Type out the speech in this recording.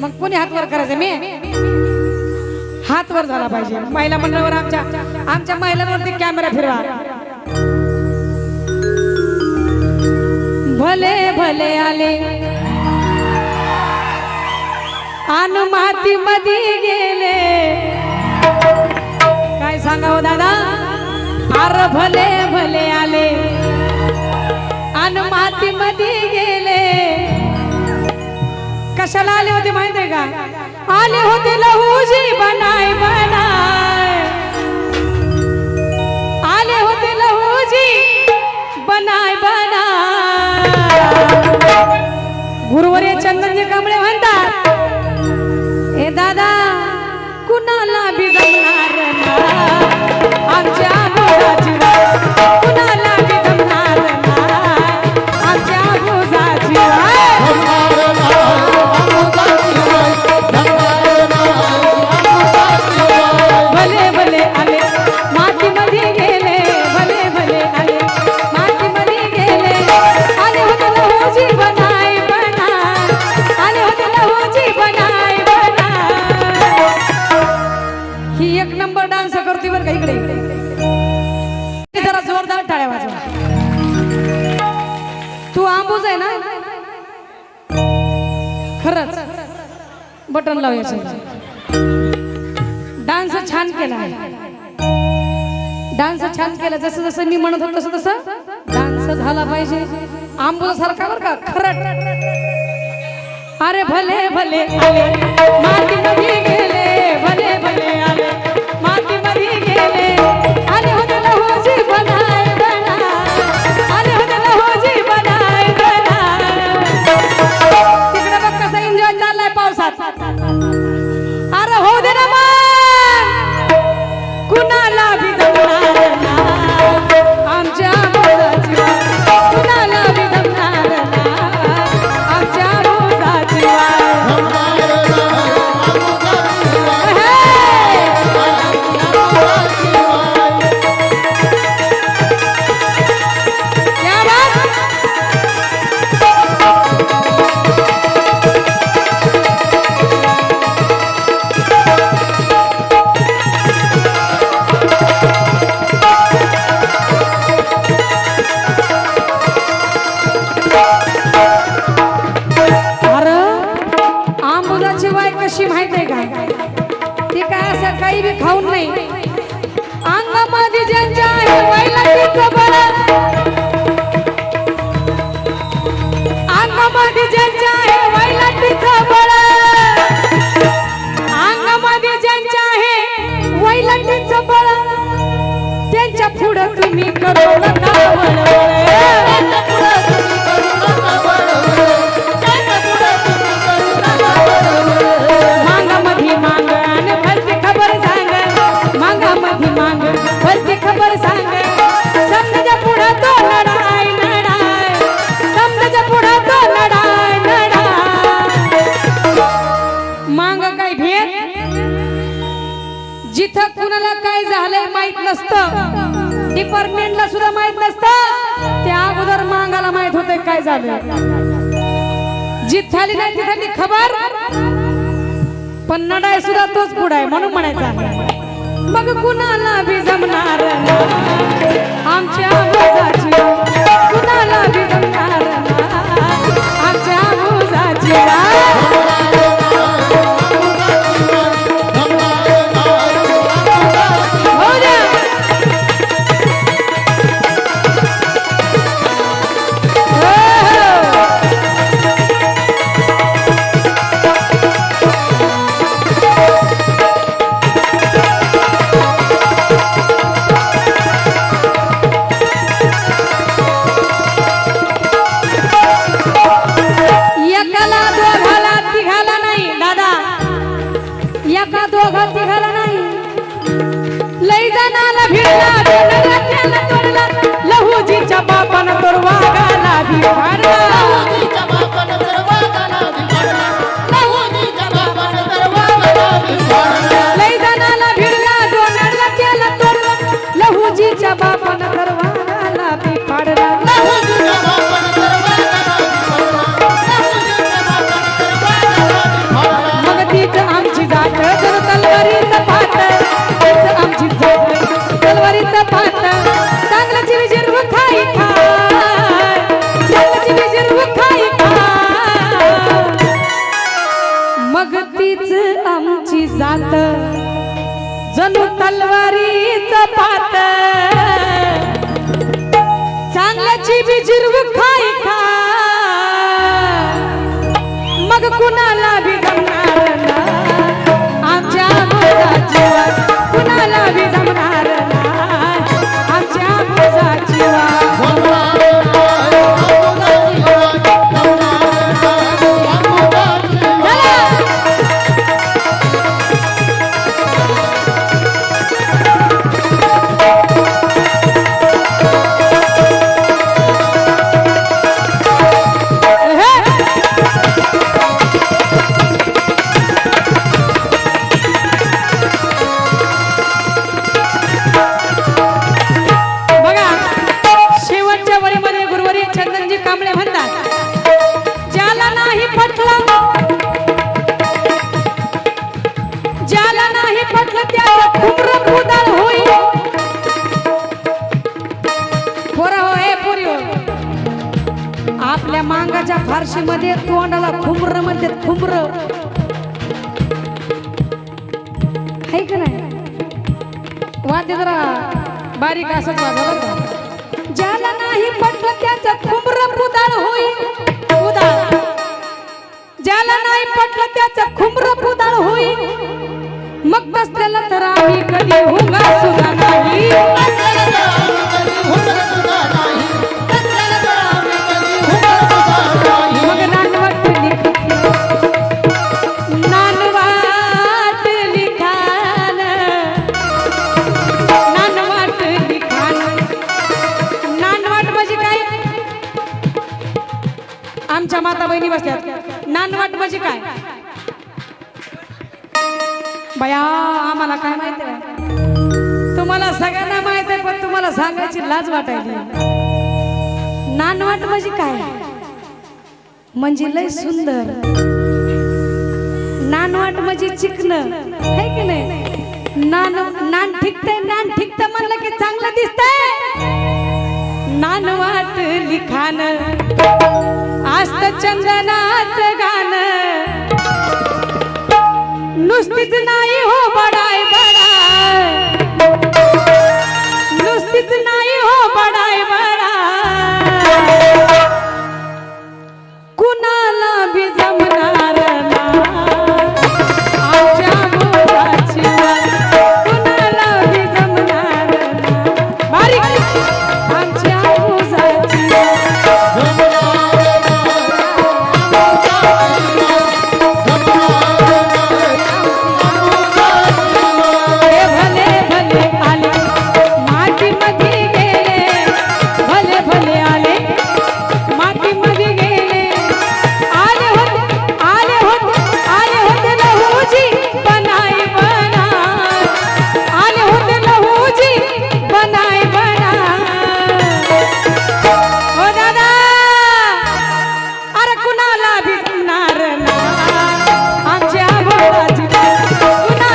मग कोणी हात वर करायचं? मी? हात वर झाला पाहिजे. महिला मंडळावर आमच्या आमच्या महिलांवरती कॅमेरा फिरवा. भले भले आले. आन माती गेले. काय सांगावं दादा? अर भले भले आले. आन माती गेले. कशाला आले होते माहीत आहे का? आले होते लहूजी बनाय बनाय खरंच बटन लावायचं. डान्स छान केला डान्स छान केला. जसं जसं मी म्हणत होतो तसं तसं डान्स झाला पाहिजे. आंबोला सारखा बर का? खरट अरे भले भले आले माती जिथं कुणाला काय झालंय माहीत नसतं. डिपार्टमेंटला सुद्धा माहीत नसतं. त्या अगोदर मांगाला माहीत होतंय काय झालं. जिथली नाही तिथली खबर. पण नडाय सुद्धा तोच पुढाय म्हणून म्हणायचा मग कुणाला बी जमणार? आमच्या आवाजाची कुणाला बी जमणार? हीच आमची जात. जणू तलवारीच पात. चांगल्याची बिजिरव खाय खा मग कुणाला आपल्या मांगाच्या फारशीमध्ये तोंडाला खुमर म्हणतात खुमर आहे का नाही? वाद्य जरा. बारीक असत वाजा ज्याला नाही पटलं त्याचं खुमर पुदाळ होईल पुदाळ ज्याला नाही पटलं त्याचं खुमर पुदाळ होईल मग बसलेलं तर आम्ही कधी हुंगा बहिणी बसतात नानवाट म्हणजे काय? बया आम्हाला काय माहिती आहे? तुम्हाला सगळ्यांना माहीत आहे पण तुम्हाला सांगायची लाज वाटायची नानवाट म्हणजे काय? म्हणजे लय सुंदर. नानवाट म्हणजे चिकन. है की नाही? नान नान ठिकतंय नान ठिकत म्हणलं की चांगलं दिसतंय. नानवाट लिखाण. चंदनाच गाणं. नुसतीच नाही हो बडा